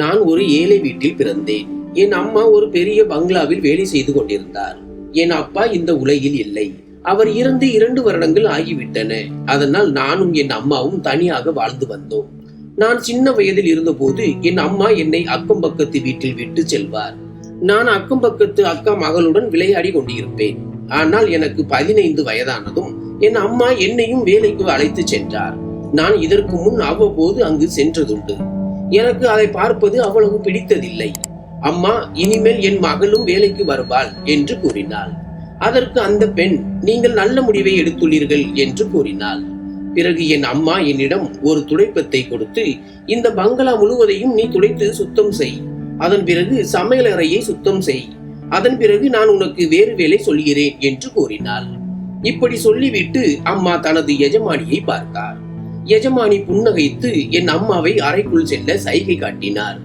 நான் ஒரு ஏழை வீட்டில் பிறந்தேன். என் அம்மா ஒரு பெரிய பங்களாவில் வேலை செய்து கொண்டிருந்தார். என் அப்பா இந்த உலகில் இல்லை. அவர் இறந்து இரண்டு வருடங்கள் ஆகிவிட்டன. அதனால் நானும் என் அம்மாவும் தனியாக வாழ்ந்து வந்தோம். நான் சின்ன வயதில் இருந்தபோது என் அம்மா என்னை அக்கம் பக்கத்து வீட்டில் விட்டு செல்வார். நான் அக்கம் பக்கத்து அக்கா மகளுடன் விளையாடி கொண்டிருப்பேன். ஆனால் எனக்கு பதினைந்து வயதானதும் என் அம்மா என்னையும் வேலைக்கு அழைத்து சென்றார். நான் இதற்கு முன் அவ்வப்போது அங்கு சென்றதுண்டு. எனக்கு அதை பார்ப்பது அவ்வளவு பிடித்ததில்லை. அம்மா இனிமேல் என் மகளும் வேலைக்கு வருவாள் என்று கூறினாள். அதற்கு அந்த பெண் நீங்கள் நல்ல முடிவை எடுத்துள்ளீர்கள் என்று கூறினாள். பிறகு என் அம்மா என்னிடம் ஒரு துடைப்பத்தை கொடுத்து இந்த பங்களா முழுவதையும் நீ துடைத்து சுத்தம் செய். அதன் பிறகு சமையலறையை சுத்தம் செய். அதன் பிறகு நான் உனக்கு வேறு வேலை சொல்கிறேன் என்று கூறினாள். இப்படி சொல்லிவிட்டு அம்மா தனது எஜமானியை பார்த்தார். எஜமானி புன்னகைத்து என் அம்மாவை அறைக்குள் செல்ல சைகை காட்டினார்.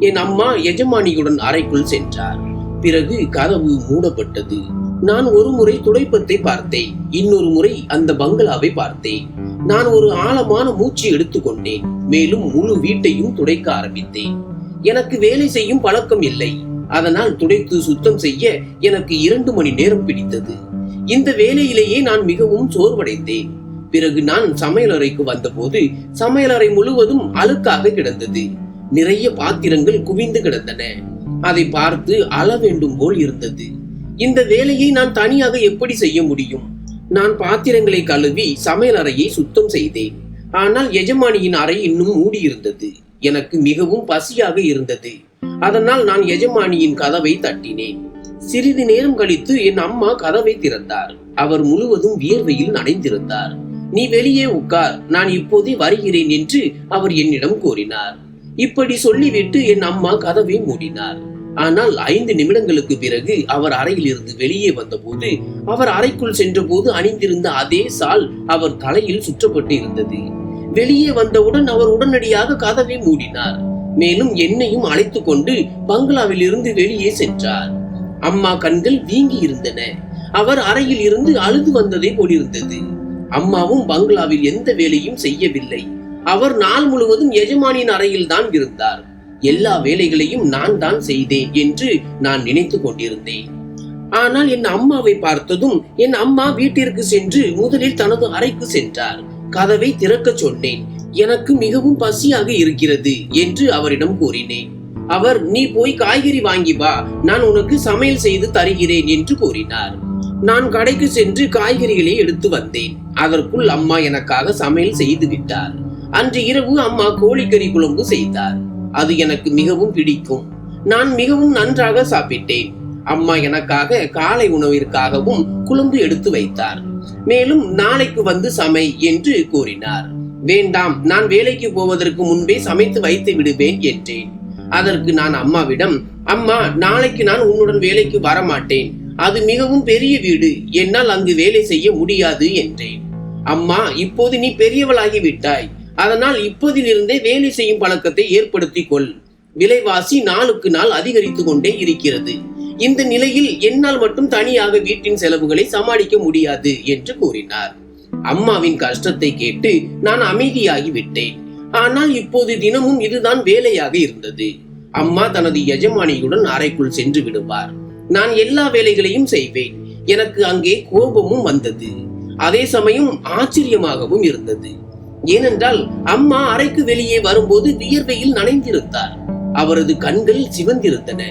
என் அம்மா எஜமானியுடன் அறைக்குள் சென்றார். பிறகு கதவு மூடப்பட்டது. நான் ஒரு முறை துடைப்பத்தை பார்த்தேன். இன்னொரு முறை அந்த பங்களாவை பார்த்தேன். நான் ஒரு ஆழமான மூச்சு எடுத்துக்கொண்டேன் மேலும் முழு வீட்டையும் துடைக்க ஆரம்பித்தேன். எனக்கு வேலை செய்யும் பழக்கம் இல்லை. அதனால் துடைத்து சுத்தம் செய்ய எனக்கு இரண்டு மணி நேரம் பிடித்தது. இந்த வேலையிலேயே நான் மிகவும் சோர்வடைந்தேன். பிறகு நான் சமையலறைக்கு வந்தபோது சமையலறை முழுவதும் அழுக்காக கிடந்தது. நிறைய பாத்திரங்கள் குவிந்து கிடந்தன. அதை பார்த்து அள வேண்டும் போல் இருந்தது. இந்த வேலையை நான் தனியாக எப்படி செய்ய முடியும்? நான் பாத்திரங்களை கழுவி சமையலறையை சுத்தம் செய்தேன். ஆனால் எஜமானியின் அறை இன்னும் மூடியிருந்தது. எனக்கு மிகவும் பசியாக இருந்தது. அதனால் நான் எஜமானியின் கதவை தட்டினேன். சிறிது நேரம் கழித்து என் அம்மா கதவை திறந்தார். அவர் முழுவதும் வியர்வையில் நனைந்திருந்தார். நீ வெளியே உட்கார் நான் இப்போதே வருகிறேன் என்று அவர் என்னிடம் கூறினார். இப்படி சொல்லிவிட்டு என் அம்மா கதவை மூடினார். ஆனால் ஐந்து நிமிடங்களுக்கு பிறகு அவர் அறையில் இருந்து வெளியே வந்தபோது அவர் அறைக்குள் சென்றபோது அணிந்திருந்த அதே சால் அவர் தலையில் சுற்றப்பட்டு இருந்தது வெளியே வந்தவுடன் அவர் உடனடியாக கதவை மூடினார். மேலும் என்னையும் அழைத்து கொண்டு பங்களாவில் இருந்து வெளியே சென்றார். அம்மா கண்கள் வீங்கி இருந்தன அவர் அறையில் இருந்து அழுது வந்ததை போலிருந்தது. அம்மாவும் பங்களாவில் எந்த வேலையும் செய்யவில்லை. அவர் நாள் முழுவதும் எஜமானியின் அறையில் தான் இருந்தார். எல்லா வேலைகளையும் நான் தான் செய்தேன் என்று நான் நினைத்து கொண்டிருந்தேன். ஆனால் என் அம்மாவை பார்த்ததும் என் அம்மா வீட்டிற்கு சென்று முதலில் தனது அறைக்கு சென்றார். கதவை திறக்க சொன்னேன். எனக்கு மிகவும் பசியாக இருக்கிறது என்று அவரிடம் கூறினேன். அவர் நீ போய் காய்கறி வாங்கி வா. நான் உனக்கு சமையல் செய்து தருகிறேன் என்று கூறினார். நான் கடைக்கு சென்று காய்கறிகளை எடுத்து வந்தேன். அதற்குள் அம்மா எனக்காக சமையல் செய்து விட்டார். அன்று இரவு அம்மா கோழிக்கறி குழம்பு செய்தார். அது எனக்கு மிகவும் பிடிக்கும். நான் மிகவும் நன்றாக சாப்பிட்டேன். அம்மா எனக்காக காலை உணவிற்காகவும் குழம்பு எடுத்து வைத்தார். மேலும் நாளைக்கு வந்து சமை என்று கூறினார். வேண்டாம் நான் வேலைக்கு போவதற்கு முன்பே சமைத்து வைத்து விடுவேன் என்றேன். அதற்கு நான் அம்மாவிடம் அம்மா நாளைக்கு நான் உன்னுடன் வேலைக்கு வரமாட்டேன். அது மிகவும் பெரிய வீடு. என்னால் அங்கு வேலை செய்ய முடியாது என்றேன். அம்மா இப்போது நீ பெரியவளாகி விட்டாய். அதனால் இப்போதிலிருந்தே வேலை செய்யும் பழக்கத்தை ஏற்படுத்தி கொள். விலைவாசி நாளுக்கு நாள் அதிகரித்து கொண்டே இருக்கிறது. இந்த நிலையில் என்னால் மட்டும் தனியாக வீட்டின் செலவுகளை சமாளிக்க முடியாது என்று கூறினார். அம்மாவின் கஷ்டத்தை கேட்டு நான் அமைதியாகி விட்டேன். ஆனால் இப்போது தினமும் இதுதான் வேலையாக இருந்தது. அம்மா தனது எஜமானியுடன் அறைக்குள் சென்று விடுவார். நான் எல்லா வேலைகளையும் செய்வேன். எனக்கு அங்கே கோபமும் வந்தது. அதே சமயம் ஆச்சரியமாகவும் இருந்தது. ஏனென்றால் அம்மா அறைக்கு வெளியே வரும்போது வியர்வையில் நனைந்திருந்தார். அவரது கண்கள் சிவந்திருந்தன.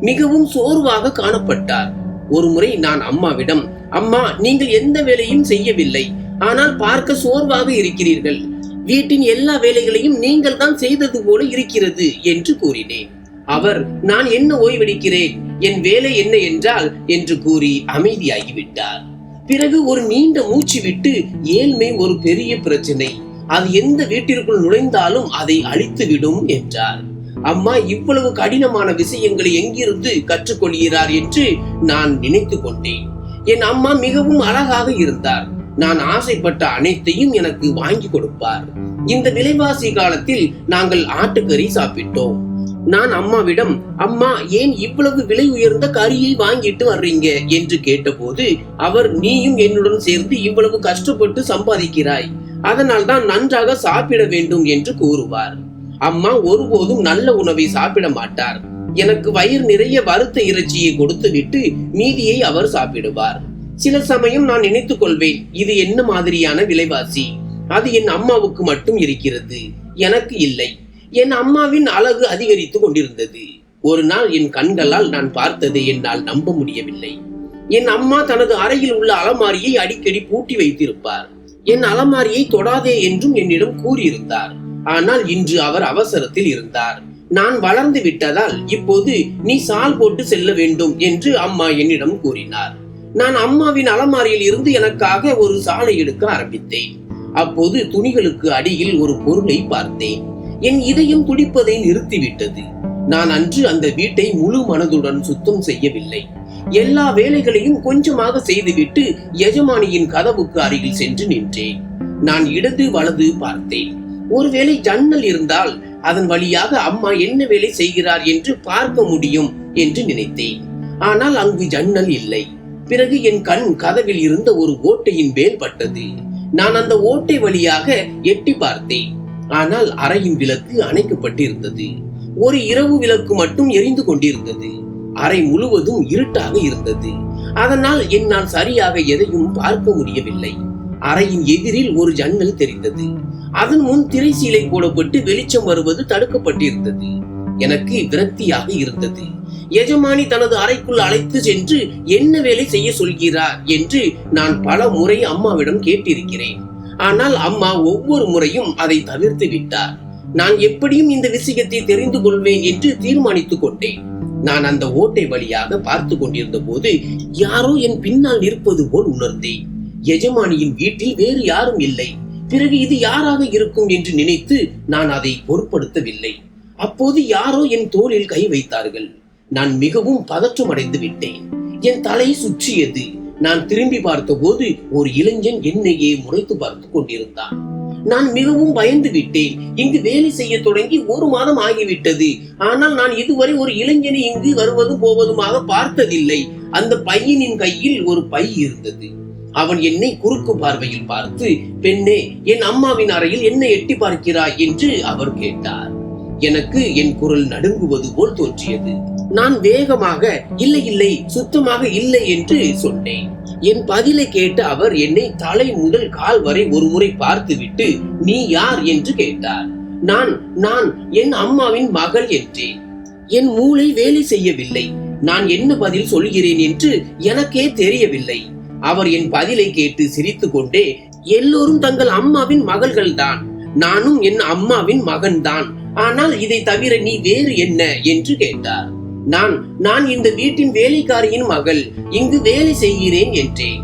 மிகவும் சோர்வாக காணப்பட்டார். ஒருமுறை நான் அம்மாவிடம் அம்மா நீங்கள் எந்த வேலையும் செய்யவில்லை. ஆனால் பார்க்க சோர்வாக இருக்கிறீர்கள். வீட்டின் எல்லா வேலைகளையும் நீங்கள் தான் செய்தது போல இருக்கிறது என்று கூறினேன். அவர் நான் என்ன ஓய்வெடுக்கிறேன்? என் வேலை என்ன என்றால் என்று கூறி அமைதியாகிவிட்டார். பிறகு ஒரு நீண்ட மூச்சு விட்டு ஏழ்மை ஒரு பெரிய பிரச்சனை. அது எந்த வீட்டிற்குள் நுழைந்தாலும் அதை அழித்து விடும் என்றார். அம்மா இவ்வளவு கடினமான விஷயங்களை எங்கிருந்து கற்றுக்கொள்கிறார் என்று நான் நினைத்து கொண்டேன். என் அம்மா மிகவும் அழகாக இருந்தார். நான் ஆசைப்பட்ட அனைத்தையும் எனக்கு வாங்கி கொடுப்பார். இந்த விலைவாசி காலத்தில் நாங்கள் ஆட்டுக்கறி சாப்பிட்டோம். நான் அம்மாவிடம் அம்மா ஏன் இவ்வளவு விலை உயர்ந்த கறியை வாங்கிட்டு வர்றீங்க? என்று கேட்டபோது அவர் நீயும் என்னுடன் சேர்ந்து இவ்வளவு கஷ்டப்பட்டு சம்பாதிக்கிறாய். அதனால் தான் நன்றாக சாப்பிட வேண்டும் என்று கூறுவார். அம்மா ஒருபோதும் நல்ல உணவை சாப்பிட மாட்டார். எனக்கு வயிறு நிறைய வறுத்த இறைச்சியை கொடுத்துவிட்டு மீதியை அவர் சாப்பிடுவார். சில சமயம் நான் நினைத்துக் கொள்வேன் இது என்ன மாதிரியான விலைவாசி? அது என் அம்மாவுக்கு மட்டும் இருக்கிறது. எனக்கு இல்லை. என் அம்மாவின் அழகு அதிகரித்துக் கொண்டிருந்தது. ஒரு நாள் என் கண்களால் நான் பார்த்ததை என்னால் நம்ப முடியவில்லை. என் அம்மா தனது அறையில் உள்ள அலமாரியை அடிக்கடி பூட்டி வைத்திருப்பார். என் அலமாரியை தொடாதே என்றும் என்னிடம் கூறியிருந்தார். ஆனால் இன்று அவர் அவசரத்தில் இருந்தார். நான் வளர்ந்து விட்டதால் இப்போது நீ சால் போட்டு செல்ல வேண்டும் என்று அம்மா என்னிடம் கூறினார். நான் அம்மாவின் அலமாரியில் இருந்து எனக்காக ஒரு சாலை எடுக்க ஆரம்பித்தேன். அப்போது துணிகளுக்கு அடியில் ஒரு பொருளை பார்த்தேன். என் இதயம் துடிப்பதை நிறுத்திவிட்டது. நான் அன்று அந்த வீட்டை முழு மனதுடன் சுத்தம் செய்யவில்லை. எல்லா வேலைகளையும் கொஞ்சமாக செய்துவிட்டு எஜமானியின் கதவுக்கு அருகில் சென்று நின்றேன். நான் இடது வலது பார்த்தேன். ஒருவேளை ஜன்னல் இருந்தால் அதன் வழியாக அம்மா என்ன வேலை செய்கிறார் என்று பார்க்க முடியும் என்று நினைத்தேன். ஆனால் அங்கு ஜன்னல் இல்லை. பிறகு என் கண் கதவில் இருந்த ஒரு ஓட்டையின் மேல் பட்டது. நான் அந்த ஓட்டை வழியாக எட்டி பார்த்தேன். ஆனால் அறையின் விளக்கு அணைக்கப்பட்டிருந்தது. ஒரு இரவு விளக்கு மட்டும் எரிந்து கொண்டிருந்தது. அறை முழுவதும் இருட்டாக இருந்தது. அதனால் என்னால் சரியாக எதையும் பார்க்க முடியவில்லை. அறையின் எதிரில் ஒரு ஜன்னல் தெரிந்தது. அதன் முன் திரை சீலை போடப்பட்டு வெளிச்சம் வருவது தடுக்கப்பட்டிருந்தது. எனக்கு விரக்தியாக இருந்தது. எஜமானி தனது அறைக்குள் அழைத்து சென்று என்ன வேலை செய்ய சொல்கிறார்? என்று நான் பல முறை அம்மாவிடம் கேட்டிருக்கிறேன். ஆனால் அம்மா ஒவ்வொரு முறையும் அதை தவிர்த்து விட்டார். நான் எப்படியும் இந்த விஷயத்தை தெரிந்து கொள்வேன் என்று தீர்மானித்துக் கொண்டேன். நான் அந்த ஓட்டை வழியாக பார்த்து கொண்டிருந்த போது யாரோ என் பின்னால் இருப்பது போல் உணர்ந்தேன். எஜமானியின் வீட்டில் வேறு யாரும் இல்லை. பிறகு இது யாராக இருக்கும் என்று நினைத்து நான் அதை பொருட்படுத்தவில்லை. அப்போது யாரோ என் தோளில் கை வைத்தார்கள். நான் மிகவும் பதற்றமடைந்து விட்டேன். என் தலை சுற்றியது. நான் திரும்பி பார்த்தபோது ஒரு இளைஞன் என்னையே முறைத்து பார்த்து கொண்டிருந்தான். நான் மிகவும் பயந்து விட்டேன். இங்கு வேலை செய்ய தொடங்கி ஒரு மாதம் ஆகிவிட்டது. ஆனால் நான் இதுவரை ஒரு இளைஞனை இங்கு வருவதும் போவதுமாக பார்த்ததில்லை. அந்த பையனின் கையில் ஒரு பை இருந்தது. அவன் என்னை குறுக்கு பார்வையில் பார்த்து பெண்ணே என் அம்மாவின் அறையில் என்ன எட்டி பார்க்கிறாய்? என்று அவர் கேட்டார். எனக்கு என் குரல் நடுங்குவது போல் தோன்றியது. நான் வேகமாக இல்லை இல்லை சுத்தமாக இல்லை என்று சொன்னேன். என் பதிலை கேட்ட அவர் என்னை தலை முதல் கால் வரை ஒரு முறை பார்த்துவிட்டு நீ யார்? என்று கேட்டார். நான் நான் என் அம்மாவின் மகள் என்றேன். என் மூளை வேலை செய்யவில்லை. நான் என்ன பதில் சொல்கிறேன்? என்று எனக்கே தெரியவில்லை. அவர் என் பதிலை கேட்டு சிரித்துக்கொண்டே எல்லோரும் தங்கள் அம்மாவின் மகள்கள்தான். நானும் என் அம்மாவின் மகன்தான். ஆனால் இதை தவிர நீ வேறு என்ன? என்று கேட்டார். நான் நான் இந்த வீட்டின் வேலைக்காரியின் மகள் இங்கு வேலை செய்கிறேன் என்றேன்.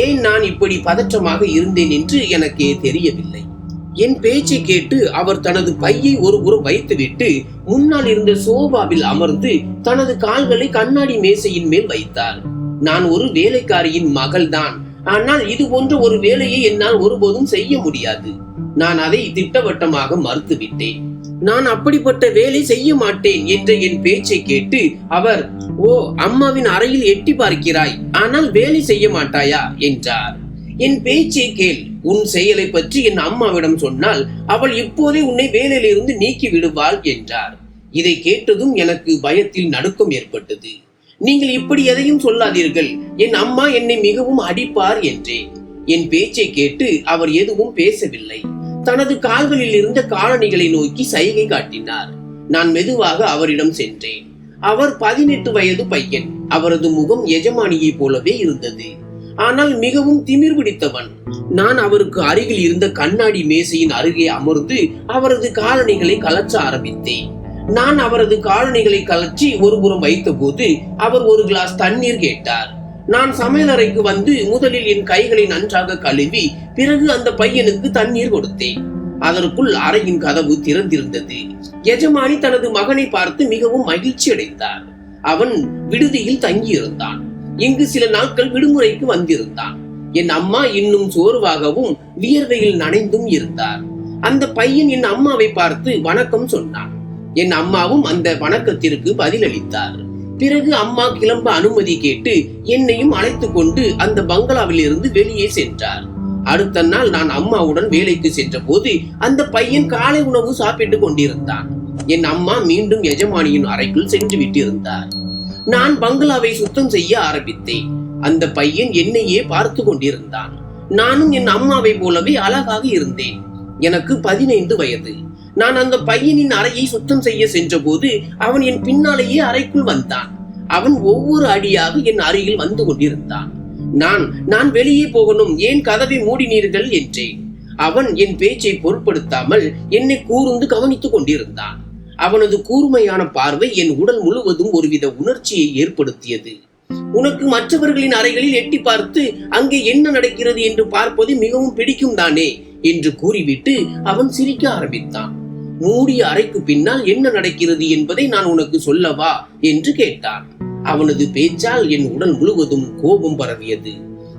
ஏன் நான் இப்படி பதற்றமாக இருந்தேன் என்று எனக்கே தெரியவில்லை. என் பேச்சை கேட்டு அவர் தனது பையை ஒரு புறம் வைத்துவிட்டு முன்னால் இருந்த சோபாவில் அமர்ந்து தனது கால்களை கண்ணாடி மேசையின் மேல் வைத்தார். நான் ஒரு வேலைக்காரியின் மகள்தான். ஆனால் இது போன்ற ஒரு வேலையை என்னால் ஒருபோதும் செய்ய முடியாது. நான் அதை திட்டவட்டமாக மறுத்துவிட்டேன். நான் அப்படிப்பட்ட வேலை செய்ய மாட்டேன் என்ற என் பேச்சை கேட்டு அவர் ஓ அம்மாவின் அறையில் எட்டி பார்க்கிறாய் ஆனால் வேலை செய்ய மாட்டாயா? என்றார். என் பேச்சை கேள். உன் செயலை பற்றி என் அம்மாவிடம் சொன்னால் அவள் இப்போதே உன்னை வேலையிலிருந்து நீக்கி விடுவாள் என்றார். இதை கேட்டதும் எனக்கு பயத்தில் நடுக்கம் ஏற்பட்டது. நீங்கள் இப்படி எதையும் சொல்லாதீர்கள். என் அம்மா என்னை மிகவும் அடிப்பார் என்றேன். என் பேச்சை கேட்டு அவர் எதுவும் பேசவில்லை. தனது கால்களில் இருந்த காலணிகளை நோக்கி சைகை காட்டினார். நான் மெதுவாக அவரிடம் சென்றேன். அவர் பதினெட்டு வயது பையன். அவரது முகம் எஜமானியைப் போலவே இருந்தது. ஆனால் மிகவும் திமிர் பிடித்தவன். நான் அவருக்கு அருகில் இருந்த கண்ணாடி மேசையின் அருகே அமர்ந்து அவரது காலணிகளை கலச்ச ஆரம்பித்தேன். நான் அவரது காலணிகளை கலச்சி ஒருபுறம் வைத்தபோது அவர் ஒரு கிளாஸ் தண்ணீர் கேட்டார். நான் சமையலறைக்கு வந்து முதலில் என் கைகளை நன்றாக கழுவி பிறகு அந்த பையனுக்கு தண்ணீர் கொடுத்தேன். அதற்குள் அறையின் கதவு திறந்திருந்தது. எஜமானி தனது மகனை பார்த்து மிகவும் மகிழ்ச்சி அடைந்தார். அவன் விடுதியில் தங்கியிருந்தான். இங்கு சில நாட்கள் விடுமுறைக்கு வந்திருந்தான். என் அம்மா இன்னும் சோர்வாகவும் வியர்வையில் நனைந்தும் இருந்தார். அந்த பையன் என் அம்மாவை பார்த்து வணக்கம் சொன்னான். என் அம்மாவும் அந்த வணக்கத்திற்கு பதிலளித்தார். பிறகு அம்மா கிளம்ப அனுமதி கேட்டு என்னையும் அழைத்து கொண்டு அந்த பங்களாவில் இருந்து வெளியே சென்றார். அடுத்த நாள் நான் அம்மாவுடன் வேலைக்கு சென்ற போது அந்த பையன் காலை உணவு சாப்பிட்டு கொண்டிருந்தான். என் அம்மா மீண்டும் எஜமானியின் அறைக்குள் சென்று விட்டிருந்தார். நான் பங்களாவை சுத்தம் செய்ய ஆரம்பித்தேன். அந்த பையன் என்னையே பார்த்து கொண்டிருந்தான். நானும் என் அம்மாவை போலவே அழகாக இருந்தேன். எனக்கு பதினைந்து வயது. நான் அந்த பையனின் அறையை சுத்தம் செய்ய சென்றபோது அவன் என் பின்னாலேயே அறைக்குள் வந்தான். அவன் ஒவ்வொரு அடியாக என் அருகில் வந்து கொண்டிருந்தான். நான் நான் வெளியே போகணும். ஏன் கதவை மூடினீர்கள்? என்றேன். அவன் என் பேச்சை பொருட்படுத்தாமல் என்னை கூர்ந்து கவனித்துக் கொண்டிருந்தான். அவனது கூர்மையான பார்வை என் உடல் முழுவதும் ஒருவித உணர்ச்சியை ஏற்படுத்தியது. உனக்கு மற்றவர்களின் அறைகளில் எட்டி பார்த்து அங்கே என்ன நடக்கிறது என்று பார்ப்பது மிகவும் பிடிக்கும் தானே? என்று கூறிவிட்டு அவன் சிரிக்க ஆரம்பித்தான். மூடிய அறைக்கு பின்னால் என்ன நடக்கிறது என்பதை நான் உனக்கு சொல்லவா என்று கேட்டான். அவனது பேச்சால் என் உடல் முழுவதும் கோபம் பரவியது.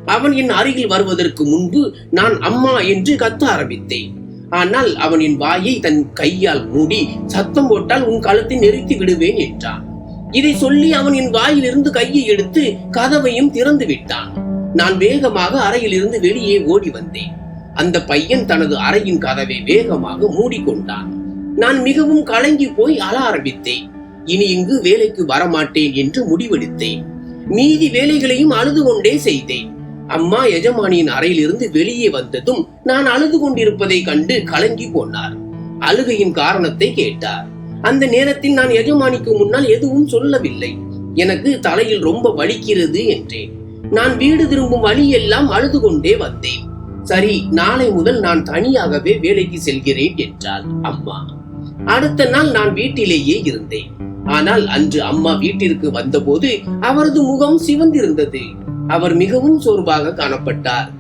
அவன் என் அருகில் வருவதற்கு முன்பு நான் அம்மா என்று கத்த ஆரம்பித்தேன். ஆனால் அவன் என் வாயை தன் கையால் மூடி சத்தம் போட்டால் உன் கழுத்தை நெரித்து விடுவேன் என்றான். இதை சொல்லி அவன் என் வாயிலிருந்து கையை எடுத்து கதவையும் திறந்து விட்டான். நான் வேகமாக அறையிலிருந்து வெளியே ஓடி வந்தேன். அந்த பையன் தனது அறையின் கதவை வேகமாக மூடிக்கொண்டான். நான் மிகவும் கலங்கி போய் அழ ஆரம்பித்தேன். இனி இங்கு வேலைக்கு வரமாட்டேன் என்று முடிவெடுத்தேன். மீதி வேலைகளையும் அழுது கொண்டே செய்தேன். அம்மா எஜமானியின் அறையிலிருந்து வெளியே வந்ததும் நான் அழுது கொண்டிருப்பதை கண்டு கலங்கி போனார். அழுகையின் காரணத்தை கேட்டார். அந்த நேரத்தில் நான் எஜமானிக்கு முன்னால் எதுவும் சொல்லவில்லை. எனக்கு தலையில் ரொம்ப வலிக்கிறது என்றேன். நான் வீடு திரும்பும் வழியெல்லாம் அழுது கொண்டே வந்தேன். சரி நாளை முதல் நான் தனியாகவே வேலைக்கு செல்கிறேன் என்றாள் அம்மா. அடுத்த நாள் நான் வீட்டிலேயே இருந்தேன். ஆனால் அன்று அம்மா வீட்டிற்கு வந்தபோது அவரது முகம் சிவந்திருந்தது. அவர் மிகவும் சோர்வாக காணப்பட்டார்.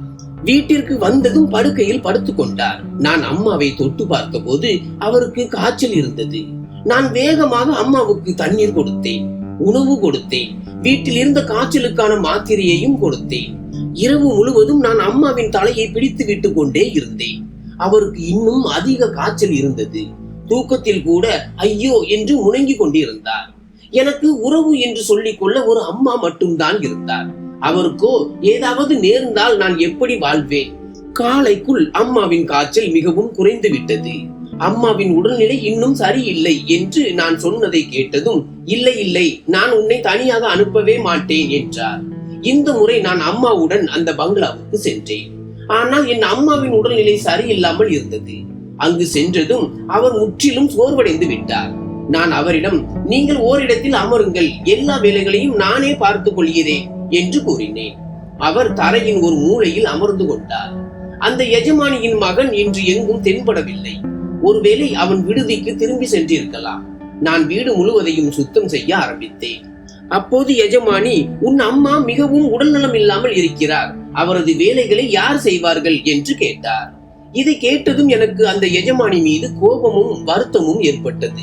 வீட்டிற்கு வந்ததும் படுக்கையில் படுத்துக் கொண்டார். நான் அம்மாவை தொட்டு பார்த்தபோது அவருக்கு காய்ச்சல் இருந்தது. நான் வேகமாக அம்மாவுக்கு தண்ணீர் கொடுத்தேன் உணவு கொடுத்தேன் வீட்டில் இருந்த காய்ச்சலுக்கான மாத்திரையையும் கொடுத்தேன். இரவு முழுவதும் நான் அம்மாவின் தலையை பிடித்து விட்டு கொண்டே இருந்தேன். அவருக்கு இன்னும் அதிக காய்ச்சல் இருந்தது. தூக்கத்தில் கூட ஐயோ என்று முணங்கி கொண்டிருந்தார். எனக்கு உறவு என்று சொல்லிக் கொள்ள ஒரு அம்மா மட்டும்தான் இருந்தார். அவருக்கோ ஏதாவது நேர்ந்தால் நான் எப்படி வாழ்வேன்? காலைக்குள் அம்மாவின் காய்ச்சல் மிகவும் குறைந்து விட்டது. அம்மாவின் உடல்நிலை இன்னும் சரியில்லை என்று நான் சொன்னதை கேட்டதும் இல்லை இல்லை நான் உன்னை தனியாக அனுப்பவே மாட்டேன் என்றார். இந்த முறை நான் அம்மாவுடன் அந்த பங்களாவுக்கு சென்றேன். ஆனால் என் அம்மாவின் உடல்நிலை சரியில்லாமல் இருந்தது. அங்கு சென்றதும் அவர் முற்றிலும் சோர்வடைந்து விட்டார். நான் அவரிடம் நீங்கள் ஓரிடத்தில் அமருங்கள். எல்லா வேலைகளையும் நானே பார்த்துக் கொள்கிறேன் என்று கூறினேன். அவர் தரையின் ஒரு மூலையில் அமர்ந்து கொண்டார். அந்த எஜமானியின் மகன் இன்று எங்கும் தென்படவில்லை. ஒருவேளை அவன் விடுதிக்கு திரும்பி சென்றிருக்கலாம். நான் வீடு முழுவதையும் சுத்தம் செய்ய ஆரம்பித்தேன். அப்போது எஜமானி உன் அம்மா மிகவும் உடல்நலம் இல்லாமல் இருக்கிறார். அவரது வேலைகளை யார் செய்வார்கள்? என்று கேட்டார். இதை கேட்டதும் எனக்கு அந்த எஜமானி மீது கோபமும் வருத்தமும் ஏற்பட்டது.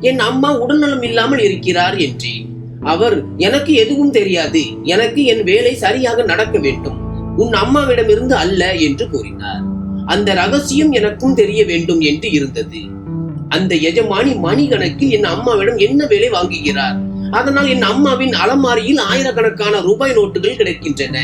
என் அம்மா உடல்நலம் இல்லாமல் இருக்கிறார் என்றேன். அவர் எனக்கு எதுவும் தெரியாது. எனக்கு என் வேலை சரியாக நடக்க வேண்டும். உன் அம்மாவிடமிருந்து அல்ல என்று கூறினார். அந்த ரகசியம் எனக்கும் தெரிய வேண்டும் என்று இருந்தது. அந்த எஜமானி மணிகணக்கில் என் அம்மாவிடம் என்ன வேலை வாங்குகிறார்? அதனால் என் அம்மாவின் அலமாரியில் ஆயிரக்கணக்கான ரூபாய் நோட்டுகள் கிடைக்கின்றன.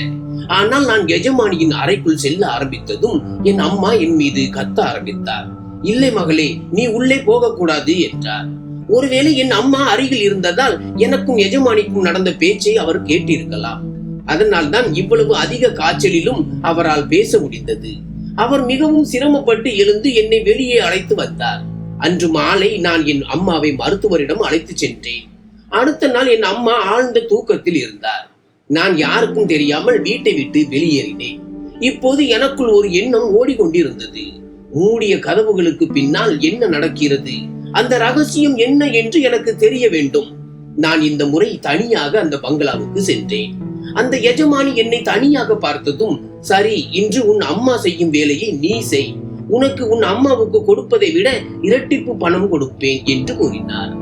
ஆனால் நான் எஜமானியின் அறைக்குள் செல்ல ஆரம்பித்ததும் என் அம்மா என் மீது கத்த ஆரம்பித்தார். இல்லை மகளே நீ உள்ளே போகக்கூடாது என்றார். ஒருவேளை என் அம்மா அருகில் இருந்ததால் எனக்கும் எஜமானிக்கும் நடந்த பேச்சை அவர் கேட்டிருக்கலாம். அதனால் தான் இவ்வளவு அதிக காய்ச்சலிலும் அவரால் பேச முடிந்தது. அவர் மிகவும் சிரமப்பட்டு எழுந்து என்னை வெளியே அழைத்து வந்தார். அன்று மாலை நான் என் அம்மாவை மருத்துவரிடம் அழைத்து சென்றேன். அடுத்த நாள் என் அம்மா ஆழ்ந்த தூக்கத்தில் இருந்தார். நான் யாருக்கும் தெரியாமல் வீட்டை விட்டு வெளியேறினேன். இப்போது எனக்குள் ஒரு எண்ணம் ஓடிக்கொண்டிருந்தது. மூடிய கதவுகளுக்கு பின்னால் என்ன நடக்கிறது? அந்த ரகசியம் என்ன என்று எனக்கு தெரிய வேண்டும். நான் இந்த முறை தனியாக அந்த பங்களாவுக்கு சென்றேன். அந்த எஜமானி என்னை தனியாக பார்த்ததும் சரி இன்று உன் அம்மா செய்யும் வேலையை நீ செய். உனக்கு உன் அம்மாவுக்கு கொடுப்பதை விட இரட்டிப்பு பணம் கொடுப்பேன் என்று கூறினார்.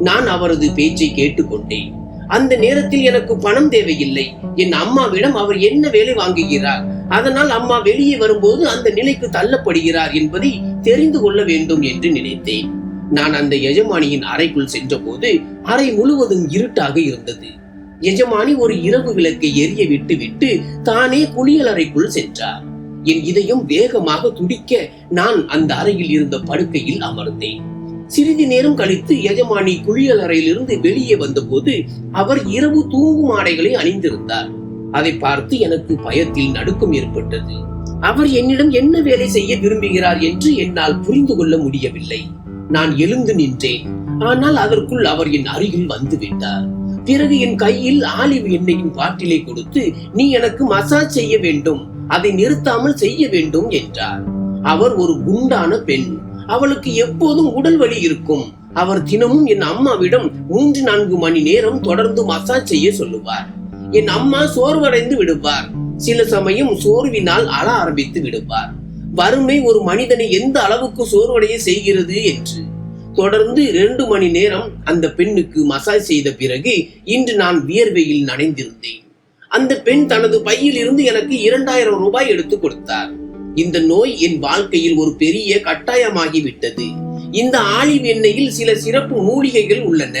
நான் அவரது பேச்சை கேட்டுக்கொண்டேன். அந்த நேரத்தில் எனக்கு பணம் தேவையில்லை. என் அம்மாவிடம் அவர் என்ன வேலை வாங்குகிறார்? அதனால் அம்மா வெளியே வரும்போது அந்த நிலைக்கு தள்ளப்படுகிறார் என்பதை தெரிந்து கொள்ள வேண்டும் என்று நினைத்தேன். நான் அந்த எஜமானியின் அறைக்குள் சென்றபோது அறை முழுவதும் இருட்டாக இருந்தது. எஜமானி ஒரு இரவு விளக்கை எரிய விட்டு விட்டு தானே குளியல் அறைக்குள் சென்றார். என் இதயம் வேகமாக துடிக்க நான் அந்த அறையில் இருந்த படுக்கையில் அமர்ந்தேன். சிறிது நேரம் கழித்து எஜமானி குளியல் அறையிலிருந்து வெளியே வந்தபோது அவர் இரவு தூங்கும் ஆடைகளை அணிந்திருந்தார். அதை பார்த்து எனக்கு பயத்தில் நடுக்கம் ஏற்பட்டது. அவர் என்னிடம் என்ன வேலை செய்ய விரும்புகிறார் என்று என்னால் புரிந்து கொள்ள முடியவில்லை. நான் எழுந்து நின்றேன். ஆனால் அதற்குள் அவர் என் அருகில் வந்துவிட்டார் பிறகு என் கையில் ஆலிவ் எண்ணெயின் பாட்டிலை கொடுத்து நீ எனக்கு மசாஜ் செய்ய வேண்டும். அதை நிறுத்தாமல் செய்ய வேண்டும் என்றார். அவர் ஒரு குண்டான பெண். அவளுக்கு எப்போதும் உடல் வலி இருக்கும். அவர் தினமும் என் அம்மாவிடம் மூன்று நான்கு மணி நேரம் தொடர்ந்து மசாஜ் செய்ய சொல்லுவார். என் அம்மா சோர்வடைந்து விடுவார். சில சமயம் சோர்வினால் அழ ஆரம்பித்து விடுவார். வறுமை ஒரு மனிதனை எந்த அளவுக்கு சோர்வடைய செய்கிறது என்று. தொடர்ந்து இரண்டு மணி நேரம் அந்த பெண்ணுக்கு மசாஜ் செய்த பிறகு இன்று நான் வியர்வையில் நனைந்திருந்தேன். அந்த பெண் தனது பையில் இருந்து எனக்கு இரண்டாயிரம் ரூபாய் எடுத்து கொடுத்தார். இந்த நோய் என் வாழ்க்கையில் ஒரு பெரிய கட்டாயமாகிவிட்டது. இந்த ஆலிவ் எண்ணெயில் சில சிறப்பு மூலிகைகள் உள்ளன.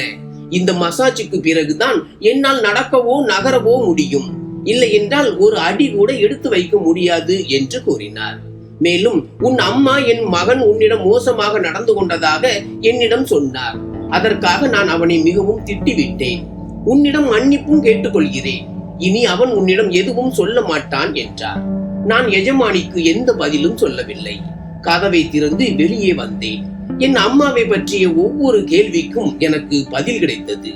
இந்த மசாஜுக்கு பிறகுதான் என்னால் நடக்கவோ நகரவோ முடியும். இல்லை என்றால் ஒரு அடி கூட எடுத்து வைக்க முடியாது என்று கூறினார். மேலும் உன் அம்மா என் மகன் உன்னிடம் மோசமாக நடந்து கொண்டதாக என்னிடம் சொன்னார். அதற்காக நான் அவனை மிகவும் திட்டிவிட்டேன். உன்னிடம் மன்னிப்பும் கேட்டுக்கொள்கிறேன். இனி அவன் உன்னிடம் எதுவும் சொல்ல மாட்டான் என்றார். நான் எஜமானிக்கு எந்த பதிலும் சொல்லவில்லை. கதவை திறந்து வெளியே வந்தேன். என் அம்மாவை பற்றிய ஒவ்வொரு கேள்விக்கும் எனக்கு பதில் கிடைத்தது.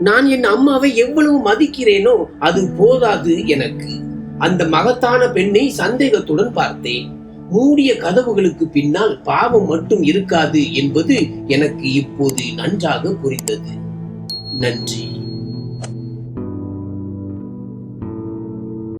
நான் என் அம்மாவை எவ்வளவு மதிக்கிறேனோ அது போதாது எனக்கு. அந்த மகத்தான பெண்ணை சந்தேகத்துடன் பார்த்தேன். மூடிய கதவுகளுக்கு பின்னால் பாவம் மட்டும் இருக்காது என்பது எனக்கு இப்போது நன்றாக புரிந்தது. நன்றி.